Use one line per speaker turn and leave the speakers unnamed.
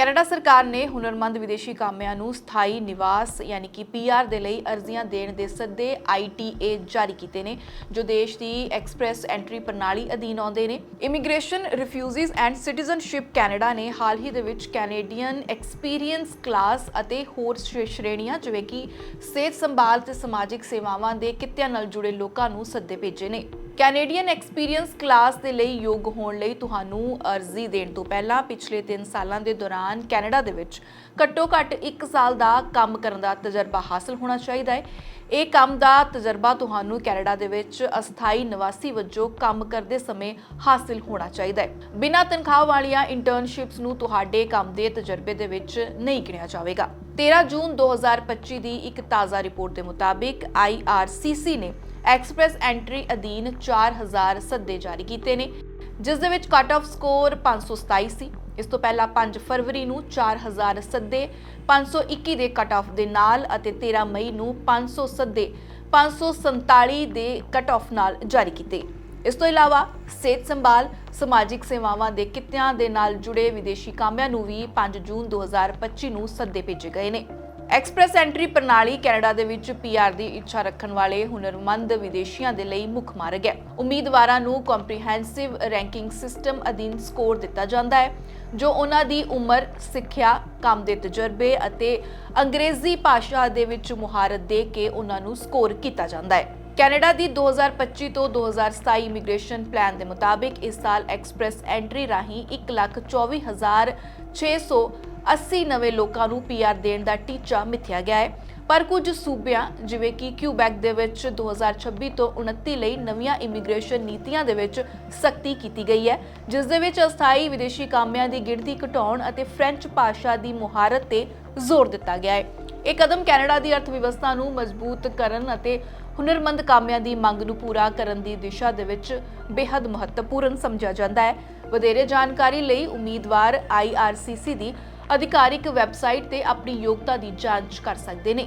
Canada ਸਰਕਾਰ ਨੇ ਹੁਨਰਮੰਦ ਵਿਦੇਸ਼ੀ ਕਾਮਿਆਂ ਨੂੰ ਸਥਾਈ ਨਿਵਾਸ ਯਾਨੀ ਕਿ ਪੀਆਰ ਦੇ ਲਈ ਅਰਜ਼ੀਆਂ ਦੇਣ ਦੇ ਸੱਦੇ ਆਈਟੀਏ ਜਾਰੀ ਕੀਤੇ ਨੇ, ਜੋ ਦੇਸ਼ ਦੀ ਐਕਸਪ੍ਰੈਸ ਐਂਟਰੀ ਪ੍ਰਣਾਲੀ ਅਧੀਨ ਆਉਂਦੇ ਨੇ। Immigration, refugees and citizenship Canada ਨੇ ਹਾਲ ਹੀ ਦੇ ਵਿੱਚ ਕੈਨੇਡੀਅਨ ਐਕਸਪੀਰੀਅੰਸ ਕਲਾਸ ਅਤੇ ਹੋਰ ਸ਼੍ਰੇ- ਸ਼੍ਰੇਣੀਆਂ, ਜਿਵੇਂ ਕਿ ਸਿਹਤ ਸੰਭਾਲ ਤੇ ਸਮਾਜਿਕ ਸੇਵਾਵਾਂ ਦੇ ਕਿੱਤਿਆਂ ਨਾਲ ਜੁੜੇ ਲੋਕਾਂ ਨੂੰ ਸੱਦੇ ਭੇਜੇ ਨੇ। ਕੈਨੇਡੀਅਨ ਐਕਸਪੀਰੀਅੰਸ ਕਲਾਸ ਦੇ ਲਈ ਯੋਗ ਹੋਣ ਲਈ ਤੁਹਾਨੂੰ ਅਰਜ਼ੀ ਦੇਣ ਤੋਂ ਪਹਿਲਾਂ ਪਿਛਲੇ 3 ਸਾਲਾਂ ਦੇ ਦੌਰਾਨ ਕੈਨੇਡਾ ਦੇ ਵਿੱਚ ਘੱਟੋ-ਘੱਟ 1 ਸਾਲ ਦਾ ਕੰਮ ਕਰਨ ਦਾ ਤਜਰਬਾ ਹਾਸਲ ਹੋਣਾ ਚਾਹੀਦਾ ਹੈ। ਇਹ ਕੰਮ ਦਾ ਤਜਰਬਾ ਤੁਹਾਨੂੰ ਕੈਨੇਡਾ ਦੇ ਵਿੱਚ ਅਸਥਾਈ ਨਿਵਾਸੀ ਵਜੋਂ ਕੰਮ ਕਰਦੇ ਸਮੇਂ ਹਾਸਲ ਹੋਣਾ ਚਾਹੀਦਾ ਹੈ। ਬਿਨਾਂ ਤਨਖਾਹ ਵਾਲੀਆਂ ਇੰਟਰਨਸ਼ਿਪਸ ਨੂੰ ਤੁਹਾਡੇ ਕੰਮ ਦੇ ਤਜਰਬੇ ਦੇ ਵਿੱਚ ਨਹੀਂ ਗਿਣਿਆ ਜਾਵੇਗਾ। 13 ਜੂਨ 2025 ਦੀ ਇੱਕ ਤਾਜ਼ਾ ਰਿਪੋਰਟ ਦੇ ਮੁਤਾਬਿਕ IRCC ਨੇ ਐਕਸਪ੍ਰੈਸ ਐਂਟਰੀ ਅਧੀਨ 4000 ਸੱਦੇ ਜਾਰੀ ਕੀਤੇ ਨੇ, ਜਿਸ ਦੇ ਵਿੱਚ ਕੱਟ ਆਫ ਸਕੋਰ 527 ਸੀ ਇਸ ਤੋਂ ਪਹਿਲਾਂ 5 ਫਰਵਰੀ ਨੂੰ 4000 ਸੱਦੇ 521 ਦੇ ਕੱਟ ਆਫ ਦੇ ਨਾਲ ਅਤੇ 13 ਮਈ ਨੂੰ 500 ਸੱਦੇ 547 ਦੇ ਕੱਟ ਆਫ ਨਾਲ ਜਾਰੀ ਕੀਤੇ। ਇਸ ਤੋਂ ਇਲਾਵਾ ਸਿਹਤ ਸੰਭਾਲ, ਸਮਾਜਿਕ ਸੇਵਾਵਾਂ ਦੇ ਕਿੱਤਿਆਂ ਦੇ ਨਾਲ ਜੁੜੇ ਵਿਦੇਸ਼ੀ ਕਾਮਿਆਂ ਨੂੰ ਵੀ 5 ਜੂਨ 2025 ਨੂੰ ਸੱਦੇ ਭੇਜੇ ਗਏ ਨੇ। ਐਕਸਪ੍ਰੈਸ ਐਂਟਰੀ ਪ੍ਰਣਾਲੀ ਕੈਨੇਡਾ ਦੇ ਵਿੱਚ ਪੀਆਰ ਦੀ ਇੱਛਾ ਰੱਖਣ ਵਾਲੇ ਹੁਨਰਮੰਦ ਵਿਦੇਸ਼ੀਆਂ ਦੇ ਲਈ ਮੁੱਖ ਮਾਰਗ ਹੈ। ਉਮੀਦਵਾਰਾਂ ਨੂੰ ਕੰਪਰੀਹੈਂਸਿਵ ਰੈਂਕਿੰਗ ਸਿਸਟਮ ਅਧੀਨ ਸਕੋਰ ਦਿੱਤਾ ਜਾਂਦਾ ਹੈ, ਜੋ ਉਹਨਾਂ ਦੀ ਉਮਰ, ਸਿੱਖਿਆ, ਕੰਮ ਦੇ ਤਜਰਬੇ ਅਤੇ ਅੰਗਰੇਜ਼ੀ ਭਾਸ਼ਾ ਦੇ ਵਿੱਚ ਮੁਹਾਰਤ ਦੇ ਕੇ ਉਹਨਾਂ ਨੂੰ ਸਕੋਰ ਕੀਤਾ ਜਾਂਦਾ ਹੈ। ਕੈਨੇਡਾ ਦੀ 2025 ਤੋਂ 2027 ਇਮੀਗ੍ਰੇਸ਼ਨ ਪਲਾਨ ਦੇ ਮੁਤਾਬਿਕ ਇਸ ਸਾਲ ਐਕਸਪ੍ਰੈਸ ਐਂਟਰੀ ਰਾਹੀਂ 124680 ਨਵੇਂ ਲੋਕਾਂ ਨੂੰ ਪੀਆਰ ਦੇਣ ਦਾ ਟੀਚਾ ਮਿੱਥਿਆ ਗਿਆ ਹੈ। ਪਰ ਕੁਝ ਸੂਬਿਆਂ, ਜਿਵੇਂ ਕਿ ਕਿਊਬੈਕ ਦੇ ਵਿੱਚ 2026 ਤੋਂ 29 ਲਈ ਨਵੀਆਂ ਇਮੀਗ੍ਰੇਸ਼ਨ ਨੀਤੀਆਂ ਦੇ ਵਿੱਚ ਸਖਤੀ ਕੀਤੀ ਗਈ ਹੈ, ਜਿਸ ਦੇ ਵਿੱਚ ਅਸਥਾਈ ਵਿਦੇਸ਼ੀ ਕਾਮਿਆਂ ਦੀ ਗਿਣਤੀ ਘਟਾਉਣ ਅਤੇ ਫ੍ਰੈਂਚ ਭਾਸ਼ਾ ਦੀ ਮੁਹਾਰਤ ਤੇ ਜ਼ੋਰ ਦਿੱਤਾ ਗਿਆ ਹੈ। ਇਹ ਕਦਮ ਕੈਨੇਡਾ ਦੀ ਅਰਥ ਵਿਵਸਥਾ ਨੂੰ ਮਜ਼ਬੂਤ ਕਰਨ ਅਤੇ ਹੁਨਰਮੰਦ ਕਾਮਿਆਂ ਦੀ ਮੰਗ ਨੂੰ ਪੂਰਾ ਕਰਨ ਦੀ ਦਿਸ਼ਾ ਦੇ ਵਿੱਚ ਬੇहद ਮਹੱਤਵਪੂਰਨ ਸਮਝਿਆ ਜਾਂਦਾ ਹੈ। ਵਧੇਰੇ ਜਾਣਕਾਰੀ ਲਈ ਉਮੀਦਵਾਰ IRCC ਦੀ ਅਧਿਕਾਰਿਕ ਵੈਬਸਾਈਟ ਤੇ ਆਪਣੀ ਯੋਗਤਾ ਦੀ ਜਾਂਚ ਕਰ ਸਕਦੇ ਨੇ।